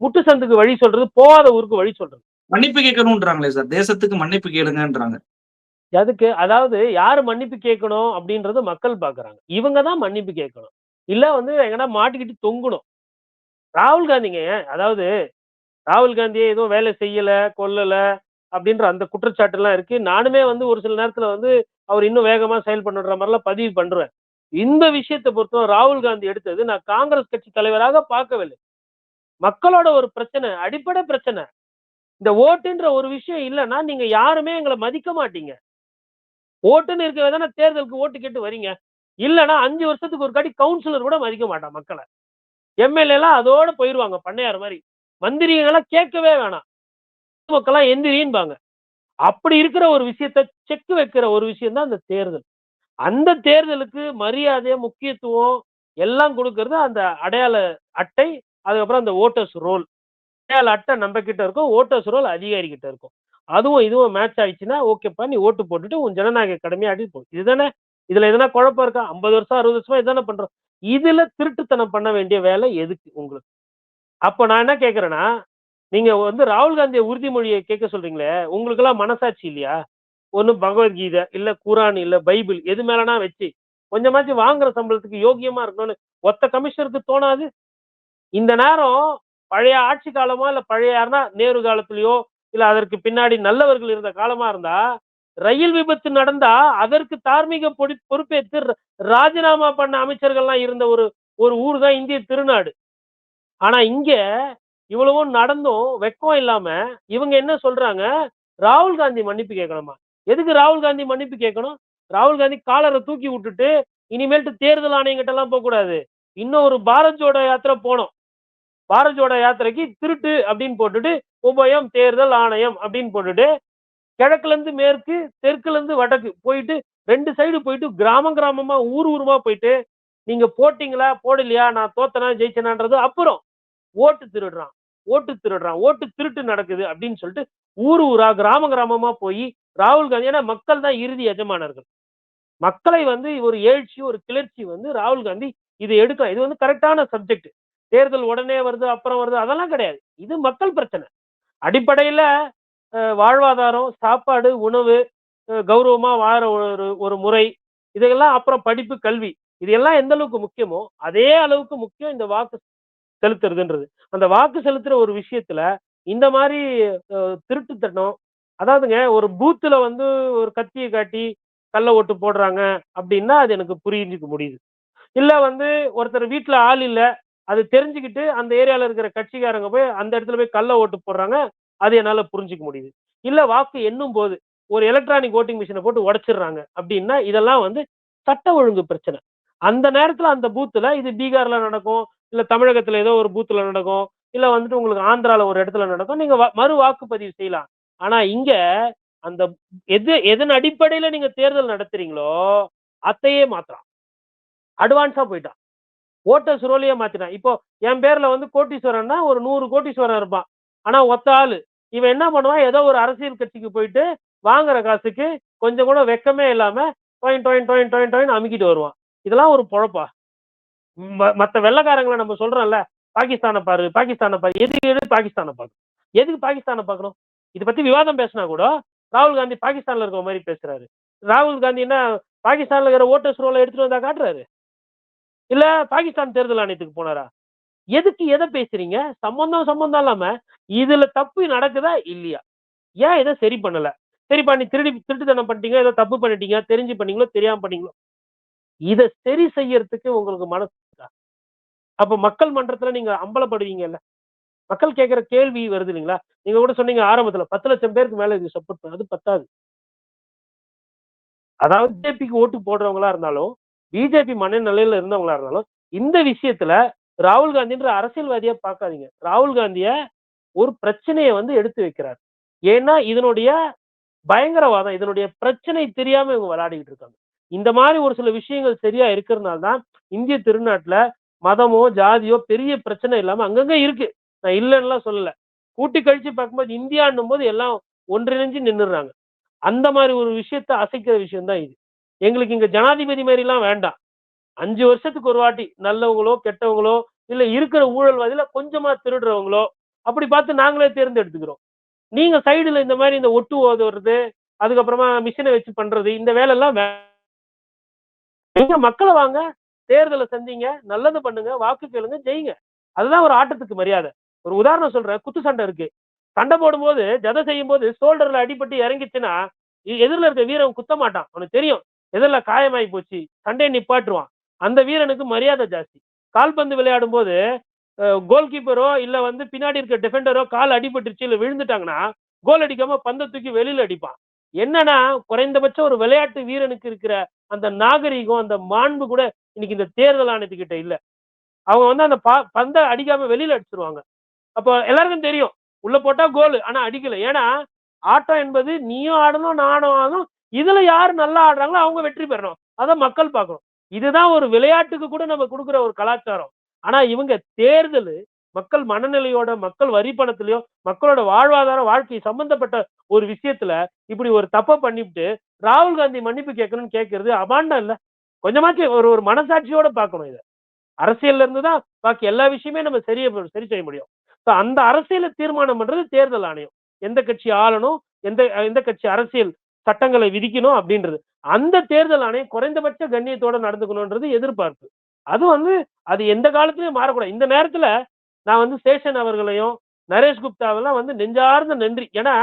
முட்டு சந்துக்கு வழி சொல்றது போகாத ஊருக்கு வழி சொல்றது. மன்னிப்பு கேட்கணும்ன்றாங்களே சார். தேசத்துக்கு மன்னிப்பு கேளுங்கன்றாங்க. அதுக்கு அதாவது யாரு மன்னிப்பு கேட்கணும் அப்படின்றத மக்கள் பாக்குறாங்க. இவங்க தான் மன்னிப்பு கேட்கணும். இல்ல வந்து எங்கன்னா மாட்டிக்கிட்டு தொங்கணும். ராகுல் காந்திங்க அதாவது ராகுல் காந்தியே ஏதோ வேலை செய்யல கொல்லல அப்படின்ற அந்த குற்றச்சாட்டு எல்லாம் இருக்கு. நானுமே வந்து ஒரு சில நேரத்துல வந்து அவர் இன்னும் வேகமா செயல்பண்ணுற மாதிரிலாம் பதிவு பண்றேன். இந்த விஷயத்தை பொறுத்தவரை ராகுல் காந்தி எடுத்தது நான் காங்கிரஸ் கட்சி தலைவராக பார்க்கவில்லை. மக்களோட ஒரு பிரச்சனை அடிப்படை பிரச்சனை. இந்த ஓட்டுன்ற ஒரு விஷயம் இல்லைன்னா நீங்க யாருமே எங்களை மதிக்க மாட்டீங்க. ஓட்டுன்னு இருக்கவே தானே தேர்தலுக்கு ஓட்டு கேட்டு வரீங்க இல்லைன்னா அஞ்சு வருஷத்துக்கு ஒரு காட்டி கவுன்சிலர் கூட மதிக்க மாட்டான் மக்களை. எம்எல்ஏலாம் எல்லாம் அதோட போயிருவாங்க பண்ணையார் மாதிரி. மந்திரிகளாம் கேட்கவே வேணாம். மக்கள்லாம் எந்திரின்பாங்க. அப்படி இருக்கிற ஒரு விஷயத்த செக் வைக்கிற ஒரு விஷயம் தான் அந்த தேர்தல். அந்த தேர்தலுக்கு மரியாதை முக்கியத்துவம் எல்லாம் கொடுக்கறது அந்த அடையாள அட்டை அதுக்கப்புறம் அந்த ஓட்டர்ஸ் ரோல் அடையாள அட்டை நம்ம கிட்ட இருக்கும் ஓட்டர்ஸ் ரோல் அதிகாரி கிட்ட இருக்கும். அதுவும் இதுவும் மேட்ச் ஆயிடுச்சுன்னா ஓகேப்பா நீ ஓட்டு போட்டுட்டு உன் ஜனநாயக கடமையை அடி போ. இதுதானே இதுல எதனா குழப்பம் இருக்கா? ஐம்பது வருஷம் அறுபது வருஷமா இதுதானே பண்றோம். இதுல திருட்டுத்தனம் பண்ண வேண்டிய வேலை எதுக்கு உங்களுக்கு? அப்போ நான் என்ன கேட்கறேன்னா நீங்க வந்து ராகுல் காந்தியை உறுதிமொழியை கேட்க சொல்றீங்களே உங்களுக்கு எல்லாம் மனசாட்சி இல்லையா? ஒன்று பகவத்கீதை இல்ல குரான் இல்ல பைபிள் எது மேலனா வச்சு கொஞ்சமாச்சும் வாங்குற சம்பளத்துக்கு யோகியமா இருக்கணும்னு ஒத்த கமிஷனருக்கு தோணாது? இந்த நேரம் பழைய ஆட்சி காலமா இல்ல பழைய யாருன்னா நேரு காலத்திலயோ இல்ல அதற்கு பின்னாடி நல்லவர்கள் இருந்த காலமா இருந்தா ரயில் விபத்து நடந்தா அதற்கு தார்மீக பொடி பொறுப்பேற்று ராஜினாமா பண்ண அமைச்சர்கள்லாம் இருந்த ஒரு ஒரு ஊர் தான் இந்திய திருநாடு. ஆனா இங்க இவ்வளவும் நடந்தும் வெக்கம் இல்லாம இவங்க என்ன சொல்றாங்க? ராகுல் காந்தி மன்னிப்பு கேட்கணுமா? எதுக்கு ராகுல் காந்தி மன்னிப்பு கேட்கணும்? ராகுல் காந்தி காலரை தூக்கி விட்டுட்டு இனிமேல்ட்டு தேர்தல் ஆணையங்கிட்ட எல்லாம் போக கூடாது இன்னொரு பாரத் ஜோடோ யாத்திரை போனோம். பாரத் ஜோடோ யாத்திரைக்கு திருட்டு அப்படின்னு போட்டுட்டு உபயம் தேர்தல் ஆணையம் அப்படின்னு போட்டுட்டு கிழக்குல இருந்து மேற்கு தெற்குல இருந்து வடக்கு போயிட்டு ரெண்டு சைடு போயிட்டு கிராமம் கிராமமா ஊர் ஊருமா போயிட்டு நீங்க போட்டீங்களா? போடலையா? நான் தோத்தனா ஜெயிச்சனான்றது அப்புறம் ஓட்டு திருடுறான். ஓட்டு திருடுறான் ஓட்டு திருட்டு நடக்குது அப்படின்னு சொல்லிட்டு ஊர் ஊரா கிராம கிராமமா போய் ராகுல் காந்தி ஏன்னா மக்கள் தான் இறுதி எஜமானர்கள். மக்களை வந்து ஒரு எழுச்சி ஒரு கிளர்ச்சி வந்து ராகுல் காந்தி இதை எடுக்கலாம். இது வந்து கரெக்டான சப்ஜெக்ட். தேர்தல் உடனே வருது அப்புறம் வருது அதெல்லாம் கிடையாது. இது மக்கள் பிரச்சனை. அடிப்படையில அஹ், வாழ்வாதாரம் சாப்பாடு உணவு அஹ், கௌரவமா வாழ ஒரு ஒரு முறை இதெல்லாம் அப்புறம் படிப்பு கல்வி இது எல்லாம் எந்த அளவுக்கு முக்கியமோ அதே அளவுக்கு முக்கியம் இந்த வாக்கு செலுத்துறதுன்றது. அந்த வாக்கு செலுத்துற ஒரு விஷயத்துல இந்த மாதிரி திருட்டு திருட்டுத்தனம் அதாவதுங்க ஒரு பூத்துல வந்து ஒரு கத்தியை காட்டி கள்ள ஓட்டு போடுறாங்க அப்படின்னா அது எனக்கு புரிஞ்சுக்க முடியுது. இல்ல வந்து ஒருத்தர் வீட்டுல ஆள் இல்ல அது தெரிஞ்சுக்கிட்டு அந்த ஏரியால இருக்கிற கட்சிக்காரங்க போய் அந்த இடத்துல போய் கள்ள ஓட்டு போடுறாங்க அது என்னால புரிஞ்சுக்க முடியுது. இல்ல வாக்கு எண்ணும் போது ஒரு எலக்ட்ரானிக் ஓட்டிங் மிஷினை போட்டு உடைச்சிடுறாங்க அப்படின்னா இதெல்லாம் வந்து சட்ட ஒழுங்கு பிரச்சனை. அந்த நேரத்துல அந்த பூத்துல இது பீகார்ல நடக்கும் இல்ல தமிழகத்துல ஏதோ ஒரு பூத்துல நடக்கும். இல்ல வந்துட்டு உங்களுக்கு ஆந்திரால ஒரு இடத்துல நடக்கும். நீங்க மறு வாக்குப்பதிவு செய்யலாம். ஆனா இங்க அந்த எது எதன் அடிப்படையில நீங்க தேர்தல் நடத்துறீங்களோ அத்தையே மாத்துறான். அட்வான்ஸா போயிட்டான். ஓட்டர்ஸ் ரோலையே மாத்திட்டான். இப்போ என் பேர்ல வந்து கோட்டீஸ்வரன்னா ஒரு நூறு கோட்டீஸ்வரன் இருப்பான். ஆனா ஒத்த ஆளு. இவன் என்ன பண்ணுவான்? ஏதோ ஒரு அரசியல் கட்சிக்கு போயிட்டு வாங்குற காசுக்கு கொஞ்சம் கூட வெக்கமே இல்லாம டொயின் டொயின் டொயின் டொயின் டொயின் அமுக்கிட்டு வருவான். இதெல்லாம் ஒரு பொழப்பா? மற்ற மத்த நம்ம சொல்றோம்ல பாகிஸ்தானை பாரு பாகிஸ்தானை பாரு எதுக்கு எது பாகிஸ்தானை பார்க்கணும்? எதுக்கு பாகிஸ்தானை பார்க்கணும்? இதை பத்தி விவாதம் பேசினா கூட ராகுல் காந்தி பாகிஸ்தான்ல இருக்கிற மாதிரி பேசுறாரு. ராகுல் காந்தி என்ன பாகிஸ்தான்ல இருக்கிற ஓட்டர்ஸ் ரோல எடுத்துட்டு வந்தா காட்டுறாரு? இல்ல பாகிஸ்தான் தேர்தல் ஆணையத்துக்கு போனாரா? எதுக்கு எதை பேசுறீங்க? சம்பந்தம் சம்பந்தம் இல்லாம இதுல தப்பு நடக்குதா இல்லையா? ஏன் இதை சரி பண்ணல? சரி பண்ணி திருடி திருட்டுத்தனம் பண்ணிட்டீங்க ஏதோ தப்பு பண்ணிட்டீங்க தெரிஞ்சு பண்ணீங்களோ தெரியாம பண்ணீங்களோ? இதை சரி செய்யறதுக்கு உங்களுக்கு மனசு அப்ப மக்கள் மன்றத்துல நீங்க அம்பலப்படுவீங்கல்ல? மக்கள் கேட்கிற கேள்வி வருது இல்லைங்களா? நீங்க கூட சொன்னீங்க ஆரம்பத்துல பத்து லட்சம் பேருக்கு மேல இது சப்போர்ட் அது பத்தாது. அதாவது பிஜேபிக்கு ஓட்டு போடுறவங்களா இருந்தாலும் பிஜேபி மனநிலையில இருந்தவங்களா இருந்தாலும் இந்த விஷயத்துல ராகுல் காந்தின்ற அரசியல்வாதியா பார்க்காதீங்க. ராகுல் காந்திய ஒரு பிரச்சனையை வந்து எடுத்து வைக்கிறார். ஏன்னா இதனுடைய பயங்கரவாதம் இதனுடைய பிரச்சனை தெரியாம இவங்க விளையாடிக்கிட்டு இருக்காங்க. இந்த மாதிரி ஒரு சில விஷயங்கள் சரியா இருக்கிறதுனால தான் இந்திய திருநாட்டுல மதமோ ஜாதியோ பெரிய பிரச்சனை இல்லாம அங்கங்க இருக்கு. நான் இல்லைன்னுலாம் சொல்லல. கூட்டி கழிச்சு பார்க்கும்போது இந்தியான்னும் போது எல்லாம் ஒன்றிணைஞ்சு நின்னுடுறாங்க. அந்த மாதிரி ஒரு விஷயத்த அசைக்கிற விஷயம்தான் இது. எங்களுக்கு இங்க ஜனாதிபதி மாதிரி எல்லாம் வேண்டாம். அஞ்சு வருஷத்துக்கு ஒரு வாட்டி நல்லவங்களோ கெட்டவங்களோ இல்ல இருக்கிற ஊழல்வாதியில கொஞ்சமா திருடுறவங்களோ அப்படி பார்த்து நாங்களே தேர்ந்தெடுத்துக்கிறோம். நீங்க சைடுல இந்த மாதிரி இந்த ஒட்டு ஓதுறது அதுக்கப்புறமா மிஷினை வச்சு பண்றது இந்த வேலை எல்லாம் மக்களை வாங்க. தேர்தலை சந்திங்க நல்லது பண்ணுங்க வாக்கு கேளுங்க ஜெயிங்க. அதுதான் ஒரு ஆட்டத்துக்கு மரியாதை. ஒரு உதாரணம் சொல்றேன் குத்து சண்டை இருக்கு. சண்டை போடும்போது ஜதை செய்யும் போது ஷோல்டர்ல அடிபட்டு இறங்கிச்சுன்னா எதிரில் இருக்க வீரன் குத்த மாட்டான். அவனுக்கு தெரியும். எதிரில் காயமாயி போச்சு சண்டையை நிப்பாட்டுவான். அந்த வீரனுக்கு மரியாதை ஜாஸ்தி. கால்பந்து விளையாடும் போது கோல் கீப்பரோ இல்ல வந்து பின்னாடி இருக்க டிஃபெண்டரோ கால் அடிபட்டுருச்சு இல்ல விழுந்துட்டாங்கன்னா கோல் அடிக்காம பந்தை தூக்கி வெளியில அடிப்பான். என்னன்னா குறைந்தபட்சம் ஒரு விளையாட்டு வீரனுக்கு இருக்கிற அந்த நாகரிகம் அந்த மாண்பு கூட இன்னைக்கு இந்த தேர்தல் ஆணையத்துக்கிட்ட இல்ல. அவங்க வந்து அந்த பா- பந்தை அடிக்காம வெளியில அடிச்சிருவாங்க. அப்போ எல்லாருக்கும் தெரியும். உள்ள போட்டா கோல் ஆனா அடிக்கல. ஏன்னா ஆட்டம் என்பது நீயும் ஆடணும் நானும் ஆடணும். இதுல யாரு நல்லா ஆடுறாங்களோ அவங்க வெற்றி பெறணும். அதை மக்கள் பார்க்கணும். இதுதான் ஒரு விளையாட்டுக்கு கூட நம்ம கொடுக்குற ஒரு கலாச்சாரம். ஆனா இவங்க தேர்தல் மக்கள் மனநிலையோட மக்கள் வரி பணத்திலயோ மக்களோட வாழ்வாதார வாழ்க்கை சம்பந்தப்பட்ட ஒரு விஷயத்துல இப்படி ஒரு தப்பை பண்ணிவிட்டு ராகுல் காந்தி மன்னிப்பு கேட்கணும்னு கேட்கறது அபாண்டம் இல்ல. கொஞ்சமாச்சும் ஒரு ஒரு மனசாட்சியோட பார்க்கணும் இதை. அரசியல்ல இருந்து தான் பாக்கி எல்லா விஷயமே நம்ம சரிய சரி செய்ய முடியும். ஸோ அந்த அரசியலை தீர்மானம் பண்றது தேர்தல் ஆணையம். எந்த கட்சி ஆளணும் எந்த எந்த கட்சி அரசியல் சட்டங்களை விதிக்கணும் அப்படின்றது. அந்த தேர்தல் ஆணையம் குறைந்தபட்ச கண்ணியத்தோட நடந்துக்கணும்ன்றது எதிர்பார்ப்பு. அது வந்து அது எந்த காலத்திலயும் மாறக்கூடாது. இந்த நேரத்துல நான் வந்து சேஷன் அவர்களையும் நரேஷ் குப்தாவெல்லாம் வந்து நெஞ்சார்ந்த நன்றி. ஏன்னா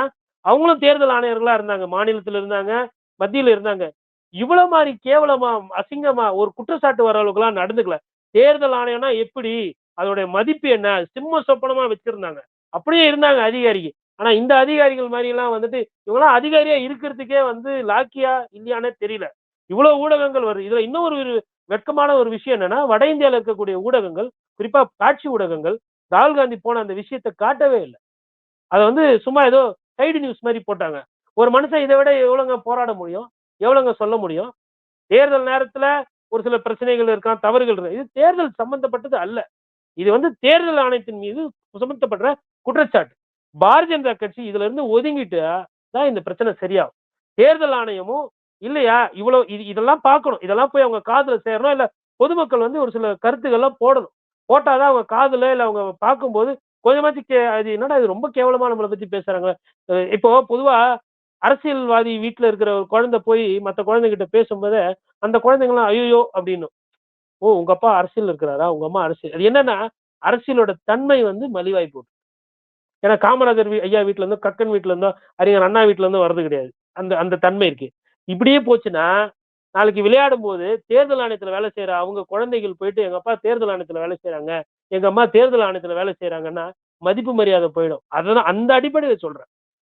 அவங்களும் தேர்தல் ஆணையர்களா இருந்தாங்க. மாநிலத்துல இருந்தாங்க மத்தியில இருந்தாங்க. இவ்வளவு மாதிரி கேவலமா அசிங்கமா ஒரு குற்றச்சாட்டு வர அளவுக்குலாம் நடந்துக்கல. தேர்தல் ஆணையம்னா எப்படி? அதோடைய மதிப்பு என்ன? சிம்ம சொப்பனமா வச்சிருந்தாங்க. அப்படியே இருந்தாங்க அதிகாரிக்கு ஆனா இந்த அதிகாரிகள் மாதிரி எல்லாம் வந்துட்டு இவங்களாம் அதிகாரியா இருக்கிறதுக்கே வந்து லாக்கியா இல்லையானே தெரியல. இவ்வளவு ஊடகங்கள் வருது. இதுல இன்னொரு ஒரு வெட்கமான ஒரு விஷயம் என்னன்னா வட இந்தியாவில் இருக்கக்கூடிய ஊடகங்கள் குறிப்பா காட்சி ஊடகங்கள் ராகுல் காந்தி போன அந்த விஷயத்தை காட்டவே இல்லை. அதை வந்து சும்மா ஏதோ சைடு நியூஸ் மாதிரி போட்டாங்க. ஒரு மனுஷன் இதை விட எவ்வளோங்க போராட முடியும்? எவ்வளவுங்க சொல்ல முடியும்? தேர்தல் நேரத்துல ஒரு சில பிரச்சனைகள் இருக்கான் தவறுகள் இருக்கு இது தேர்தல் சம்பந்தப்பட்டது அல்ல. இது வந்து தேர்தல் ஆணையத்தின் மீது சுமத்தப்படுற குற்றச்சாட்டு. பாரதிய ஜனதா கட்சி இதுல இருந்து ஒதுங்கிட்டு தான் இந்த பிரச்சனை சரியாகும். தேர்தல் ஆணையமும் இல்லையா? இவ்வளவு இது இதெல்லாம் பார்க்கணும். இதெல்லாம் போய் அவங்க காதுல சேரணும் இல்ல பொதுமக்கள் வந்து ஒரு சில கருத்துக்கள்லாம் போடணும். போட்டாதான் அவங்க காதுல இல்ல அவங்க பார்க்கும்போது கொஞ்சமாச்சு கே அது என்னடா இது ரொம்ப கேவலமா நம்மளை பத்தி பேசுறாங்க இப்போ பொதுவா அரசியல்வாதி வீட்டுல இருக்கிற ஒரு குழந்தை போய் மற்ற குழந்தைகிட்ட பேசும்போது அந்த குழந்தைங்களாம் ஐயோ அப்படின்னும் ஓ உங்க அப்பா அரசியல் இருக்கிறாரா? உங்க அம்மா அரசியல் அது என்னன்னா அரசியலோட தன்மை வந்து மலிவாய் போட்டு ஏன்னா காமராஜர் ஐயா வீட்டுல இருந்தோ கக்கன் வீட்டுல இருந்தோ அறிஞர் அண்ணா வீட்டுல இருந்தோ வர்றது கிடையாது. அந்த அந்த தன்மை இருக்கு. இப்படியே போச்சுன்னா நாளைக்கு விளையாடும் போது தேர்தல் ஆணையத்துல வேலை செய்யற அவங்க குழந்தைகள் போயிட்டு எங்க அப்பா தேர்தல் ஆணையத்துல வேலை செய்யறாங்க எங்க அம்மா தேர்தல் ஆணையத்துல வேலை செய்யறாங்கன்னா மதிப்பு மரியாதை போயிடும். அததான் அந்த அடிப்படையில சொல்றேன்.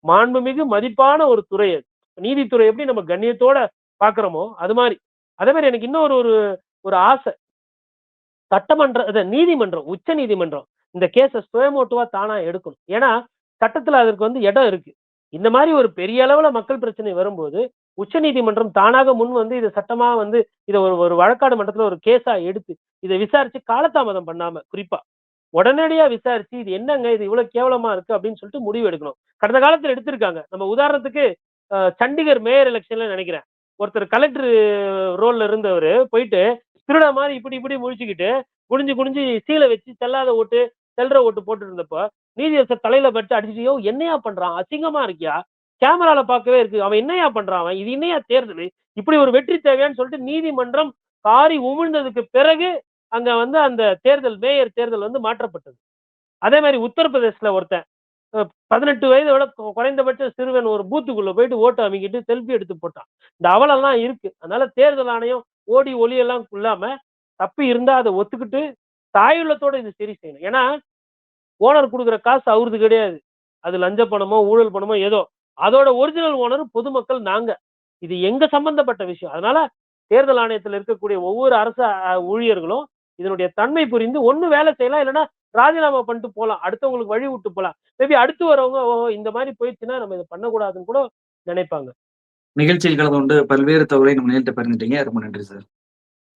மாண்புமிகு மதிப்பான ஒரு துறை. அது நீதித்துறை எப்படி நம்ம கண்ணியத்தோட பாக்குறோமோ அது மாதிரி. அதே மாதிரி எனக்கு இன்னொரு ஒரு ஒரு ஆசை. சட்டமன்ற நீதிமன்றம் உச்ச நீதிமன்றம். இந்த கேஸை சுயமோட்டுவா தானா எடுக்கணும். ஏன்னா சட்டத்துல அதற்கு வந்து இடம் இருக்கு. இந்த மாதிரி ஒரு பெரிய அளவுல மக்கள் பிரச்சனை வரும்போது உச்ச நீதிமன்றம் தானாக முன் வந்து இதை சட்டமா வந்து இதை ஒரு ஒரு வழக்காடு மன்றத்துல ஒரு கேஸா எடுத்து இதை விசாரிச்சு காலதாமதம் பண்ணாம குறிப்பா. உடனடியா விசாரிச்சு இது என்னங்க இது இவ்வளவு கேவலமா இருக்கு அப்படின்னு சொல்லிட்டு முடிவு எடுக்கணும். கடந்த காலத்துல எடுத்திருக்காங்க. நம்ம உதாரணத்துக்கு சண்டிகர் மேயர் எலெக்ஷன்ல நினைக்கிறேன். ஒருத்தர் கலெக்டர் ரோல்ல இருந்தவர் போயிட்டு திருட மாதிரி இப்படி இப்படி முழிச்சுக்கிட்டு குனிஞ்சு குனிஞ்சு சீலை வச்சு செல்லாத ஓட்டு செல்ற ஓட்டு போட்டு இருந்தப்போ நீதியரசர் தலையில பட்டு அடிச்சுட்டு என்னையா பண்றான்? அசிங்கமா இருக்கியா? கேமரால பார்க்கவே இருக்கு. அவன் என்னையா பண்றான்? அவன் இது என்னையா தேர்தல்? இப்படி ஒரு வெற்றி தேவையான்னு சொல்லிட்டு நீதிமன்றம் காரி உமிழ்ந்ததுக்கு பிறகு அங்க வந்து அந்த தேர்தல் மேயர் தேர்தல் வந்து மாற்றப்பட்டது. அதே மாதிரி உத்தரப்பிரதேசத்துல ஒருத்தன் பதினெட்டு வயதை விட குறைந்தபட்ச சிறுவன் ஒரு பூத்துக்குள்ள போயிட்டு ஓட்டு அமைக்கிட்டு செல்ஃபி எடுத்து போட்டான். இந்த அவலெல்லாம் இருக்கு. அதனால தேர்தல் ஆணையம் ஓடி ஒளியெல்லாம் இல்லாம தப்பு இருந்தா அதை ஒத்துக்கிட்டு தாயுள்ளத்தோட இது சரி செய்யணும். ஏன்னா ஓனர் கொடுக்குற காசு அவரது கிடையாது. அது லஞ்ச பணமோ ஊழல் பணமோ ஏதோ. அதோட ஒரிஜினல் ஓனர் பொதுமக்கள் நாங்க. இது எங்க சம்பந்தப்பட்ட விஷயம். அதனால தேர்தல் ஆணையத்தில் இருக்கக்கூடிய ஒவ்வொரு அரசு ஊழியர்களும் இதனுடைய தன்மை புரிந்து ஒண்ணு வேலை செய்யலாம் இல்லைன்னா ராஜினாமா பண்ணிட்டு போலாம். அடுத்தவங்களுக்கு வழி விட்டு போலாம். மேபி அடுத்து வரவங்க ஓ இந்த மாதிரி போயிடுச்சுன்னா நம்ம இதை பண்ணக்கூடாதுன்னு கூட நினைப்பாங்க. நிகழ்ச்சியில் கலந்து கொண்டு பல்வேறு தகவலை நம்ம நேரிட்ட பகிர்ந்துட்டீங்க ரொம்ப நன்றி சார்.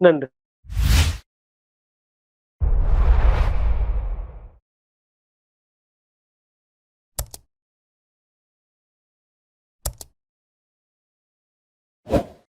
நன்றி.